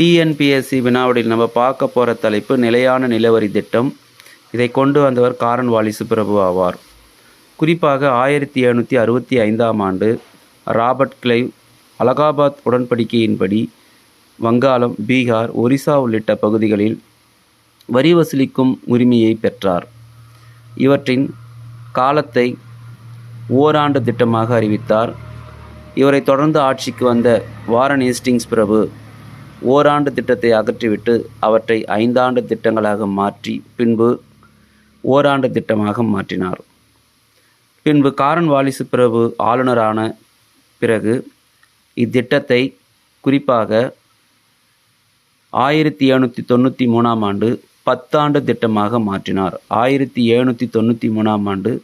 TNPSC வினாவடியில் நம்ம பார்க்க போகிற தலைப்பு நிலையான நிலவரி திட்டம். இதை கொண்டு வந்தவர் காரன் வாலிசு பிரபு ஆவார். குறிப்பாக ஆயிரத்தி எழுநூற்றி அறுபத்தி ஐந்தாம் ஆண்டு ராபர்ட் கிளைவ் அலகாபாத் உடன்படிக்கையின்படி வங்காளம் பீகார் ஒரிசா உள்ளிட்ட பகுதிகளில் வரி வசூலிக்கும் உரிமையை பெற்றார். இவற்றின் காலத்தை ஓராண்டு திட்டமாக அறிவித்தார். இவரை தொடர்ந்து ஆட்சிக்கு வந்த வாரன் ஹேஸ்டிங்ஸ் பிரபு ஓராண்டு திட்டத்தை அகற்றிவிட்டு அவற்றை ஐந்தாண்டு திட்டங்களாக மாற்றி பின்பு ஓராண்டு திட்டமாக மாற்றினார். பின்பு காரன் வாலிசு பிரபு ஆளுநரான பிறகு இத்திட்டத்தை குறிப்பாக ஆயிரத்தி எழுநூற்றி தொண்ணூற்றி மூணாம் ஆண்டு பத்தாண்டு திட்டமாக மாற்றினார். ஆயிரத்தி எழுநூற்றி தொண்ணூற்றி மூணாம் ஆண்டு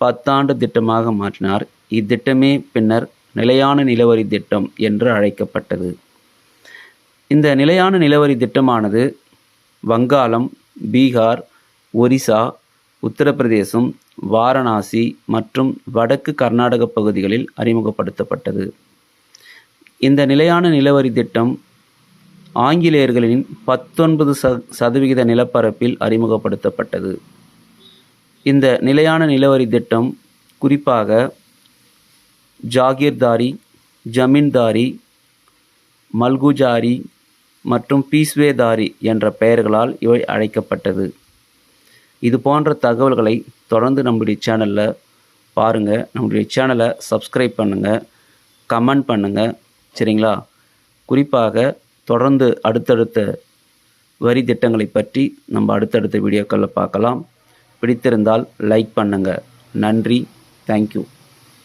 பத்தாண்டு திட்டமாக மாற்றினார். இத்திட்டமே பின்னர் நிலையான நிலவரி திட்டம் என்று அழைக்கப்பட்டது. இந்த நிலையான நிலவரி திட்டமானது வங்காளம் பீகார் ஒரிசா உத்தரப்பிரதேசம் வாரணாசி மற்றும் வடக்கு கர்நாடக பகுதிகளில் அறிமுகப்படுத்தப்பட்டது. இந்த நிலையான நிலவரி திட்டம் ஆங்கிலேயர்களின் பத்தொன்பது ச சதவிகித நிலப்பரப்பில் அறிமுகப்படுத்தப்பட்டது. இந்த நிலையான நிலவரி திட்டம் குறிப்பாக ஜாகீர்தாரி ஜமீன்தாரி மல்குஜாரி மற்றும் பீஸ்வேதாரி என்ற பெயர்களால் இவை அழைக்கப்பட்டது. இது போன்ற தகவல்களை தொடர்ந்து நம்முடைய சேனலில் பாருங்கள் நம்முடைய சேனலை சப்ஸ்கிரைப் பண்ணுங்கள் கமெண்ட் பண்ணுங்கள் சரிங்களா? குறிப்பாக தொடர்ந்து அடுத்தடுத்த வரி திட்டங்களை பற்றி நம்ம அடுத்தடுத்த வீடியோக்களில் பார்க்கலாம். பிடித்திருந்தால் லைக் பண்ணுங்கள் நன்றி. தேங்க்யூ